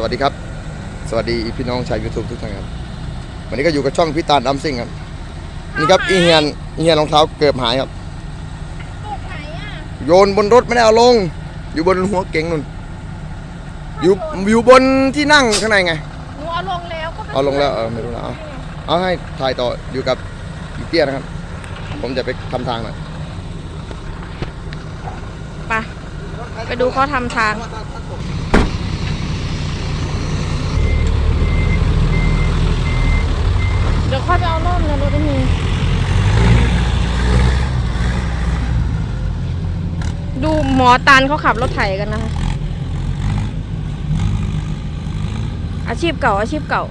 สวัสดีครับ สวัสดีพี่น้องชาวยูทูบทุกท่านครับ วันนี้ก็อยู่กับช่องพี่ตาลดัมซิงครับ นี่ครับอีเฮียนอีเฮียนรองเท้าเกือบหายครับ ตกไหนอะโยนบนรถไม่ได้เอาลง อยู่บนหัวเก๋งนู่น อยู่อยู่บนที่นั่งข้างในไง หนูเอาลงแล้วก็ไม่เอาลงแล้วเออไม่รู้นะเอาเอาให้ถ่ายต่ออยู่กับอีเตี้ยนะครับ ผมจะไปทำทางหน่อย ไปไปดูเขาทำทาง เดี๋ยวค่อยไปเอาร่มในรถได้มี ดูหมอตันเขาขับรถไถกันนะคะ อาชีพเก่าอาชีพเก่า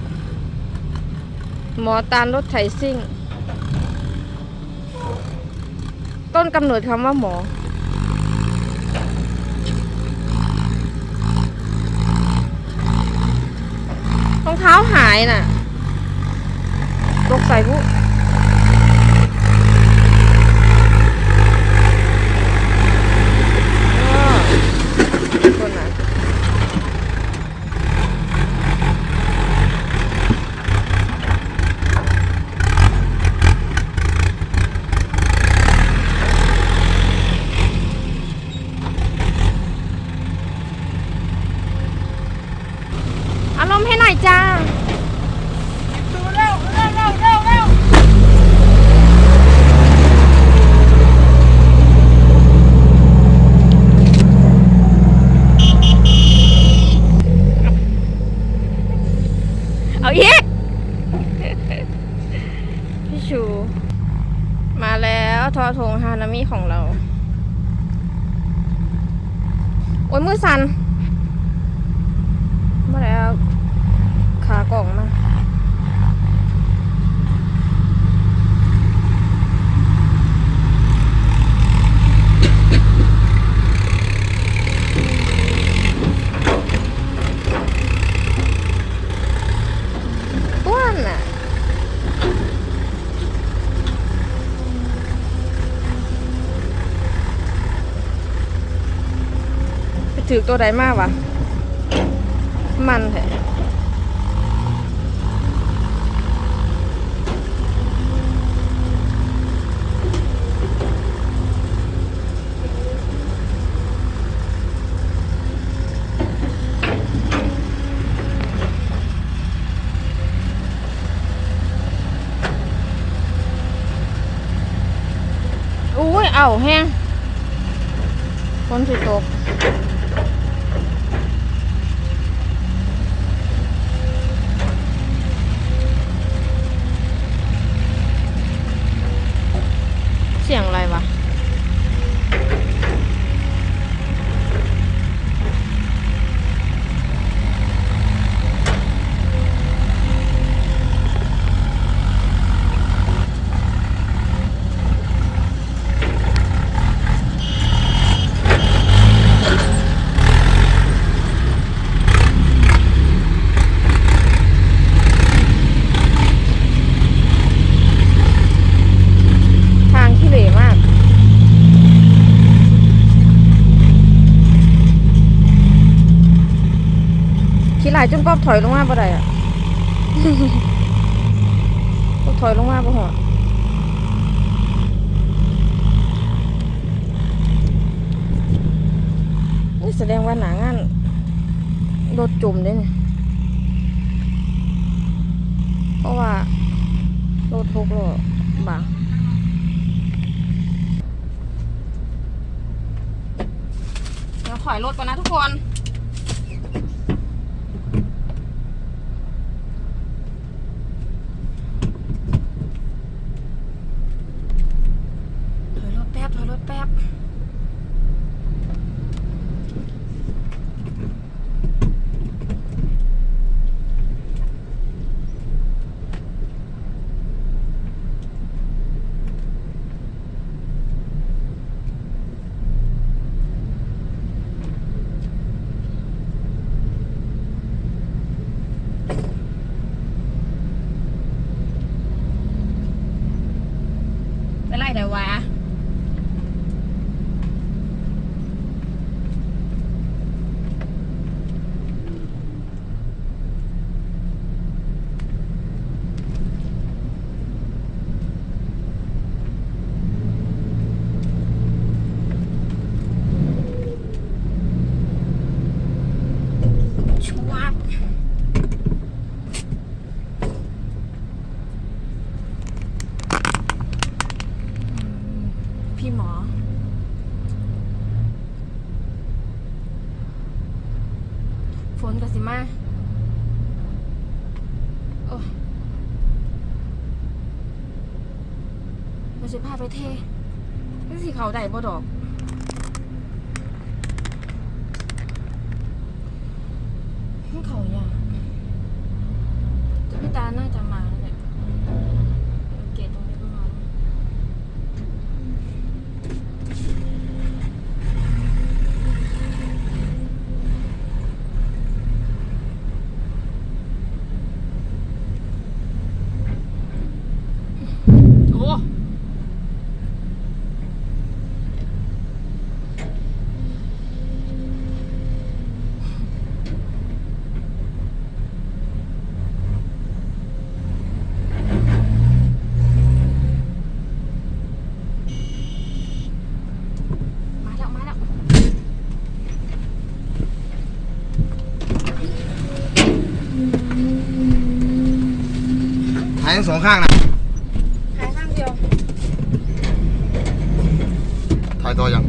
หมอตันรถไถซิ่ง ต้นกำเนิดคำว่าหมอรองเท้าหายน่ะ ใส่ผู้อ้อคนน่ะอารมณ์ให้หน่อยจ้า เอาอีก พี่ชู มาแล้วทอทงฮานามิของเรา โอ้ยมือสันมาแล้วขากล่องมา ถือตัวใดมากวะ มันแท้อุ้ย เอาแห้ง คนสิตก เสียงอะไรวะ ทางที่เหร่มาก ขี้ห ลายจนกอบถอยลงมาบ่ได้อะกอบถอยลงมาบ่หอดนี่แสดงว่าหนางานรถจุ่มเด้เนี่ยเพราะว่ารถทุกล้อบางเดี๋ยวถอยรถก่อนนะทุกคน ถอยรถแป๊บ ถอยรถแป๊บ อ ฝนกับสิมาโอ้ยมา สิพาไปเทนี่สิเขาได้บ่ดอกนี่เขาอย่างจะพี่ตาน่าจะมาแล้วแหละเกตตรงนี้ก็มาแล้ว โอ้มาแล้ว มาแล้ว หาย ทั้งสองข้างนะหายข้างเดียว ถ่ายต่อยัง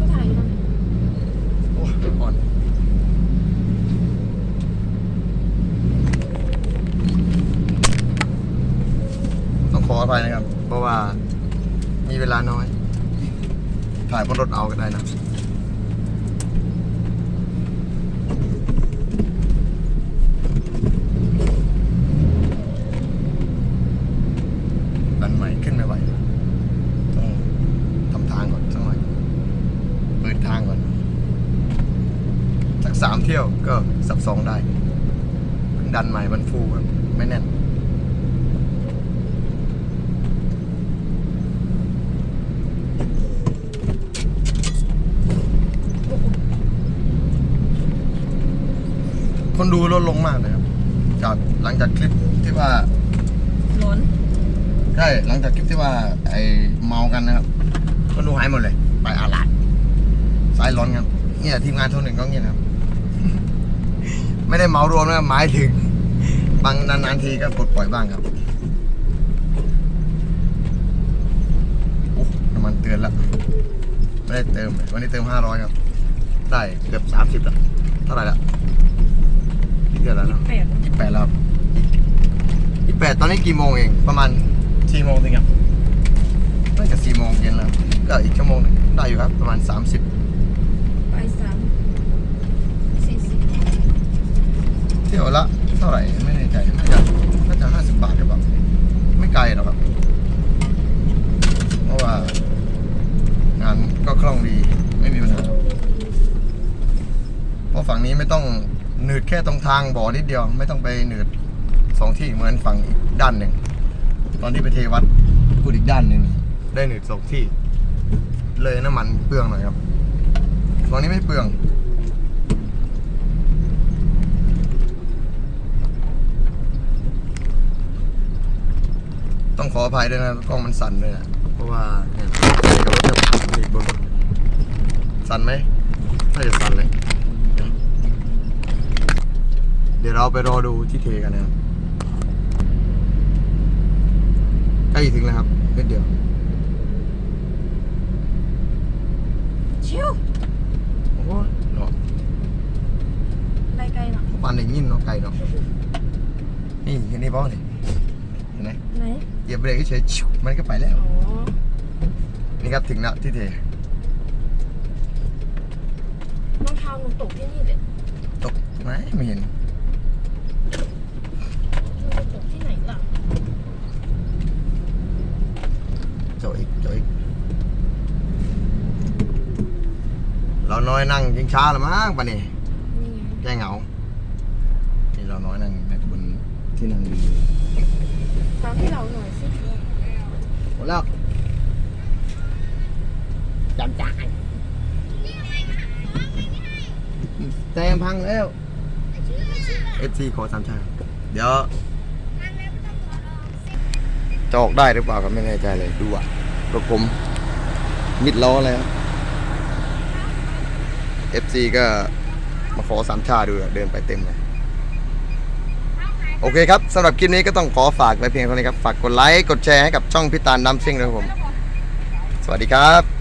ก็ถ่ายอยู่นั่นโอ้ยอ่อนต้องขออภัยนะครับ เพราะว่ามีเวลาน้อย ถ่ายบนรถเอาก็ได้นะ ดันใหม่ขึ้นไม่ไหว ต้องทำทางก่อนสักหน่อย เปิด ทางก่อน สักสามเที่ยวก็สับสองได้ดันใหม่มันฟูครับไม่แน่นคนดูลดลงมากเลยครับ จากหลังจากคลิปที่ว่าล้นใช่หลังจากคลิปที่ว่าไอเมากันนะครับ คนดูหายหมดเลย ไปอาลาด สายร้อนครับเนี่ยทีมงานโทรหนึ่งก็เงี้ยนะครับ ไม่ได้เมารวมนะหมายถึง บางนานๆทีก็ปลดปล่อยบ้างครับโอ้น้ำมันเตือนแล้วไม่ได้เติมเลยวันนี้เติมห้าร้อยครับ ได้เกือบสามสิบแล้วเท่าไหร่ละกี่เดือนแล้วเนาะแปดยี่แปดแล้วครับยี่แปดตอนนี้กี่โมงเอง ประมาณสี่โมงถึงครับน่าจะสี่โมงเย็นแล้ว ก็อีกชั่วโมงหนึงได้อยู่ครับ ประมาณสามสิบ ไปสามสี่สิบเที่ยวละเท่าไหร่ไม่แน่ใจน่าจะน่าจะห้าสิบบาทหรือเปล่าไม่ไกลหรอกครับเพราะว่างานก็คล่องดีไม่มีปัญหาเพราะฝั่งนี้ไม่ต้องหนืดแค่ตรงทางบ่อนิดเดียว ไม่ต้องไปหนืดสองที่เหมือนฝั่งอีกด้านหนึ่งตอนที่ไปเทวัดกูอีกด้านหนึ่งได้หนืดสองที่ เลยน้ำมันเปลืองหน่อยครับ ฝั่งนี้ไม่เปลือง ต้องขออภัยด้วยนะกล้องมันสั่นด้วยนะเพราะว่าเนี่ยกับรถจะติดบนรถสั่นไหมน่าจะสั่นเลย เดี๋ยวเราไปรอดูที่เทกันนะครับใกล้ถึงแล้วครับนิดเดียว ชิว โอ้โหเนาะ ไปไกลเนาะ ปานในยินเนาะไกลเนาะ นี่เห็นนี่ป้อนี่เห็นไหมไหนเหยียบเบรกเฉยๆชิวมันก็ไปแล้ว อ๋อนี่ครับถึงแล้วที่เทรองเท้าหนูตกที่นี่เลยตกไหมไม่เห็นหนูจะตกที่ไหนล่ะโจอีกโจอีกเราน้อยนั่งยิงช้าละมั้งปะนี่นี่ไงแก้เหงา นี่เราน้อยนั่งแบบบน ที่นั่งดีเท้าที่เราหน่อยสิหมดแล้วจำจ่ายแซมพังแล้ว FC ขอสามชาเดี๋ยวจะออกได้หรือเปล่าก็ไม่แน่ใจเลยดูอะรถผมมิดล้อแล้ว FC ก็มาขอสามชาดูเดินไปเต็มเลย โอเคครับสำหรับคลิปนี้ก็ต้องขอฝากไว้เพียงเท่านี้ครับ ฝากกดไลค์ กดแชร์ให้กับช่องพิตาลน้ำซิ่งด้วยครับผม สวัสดีครับ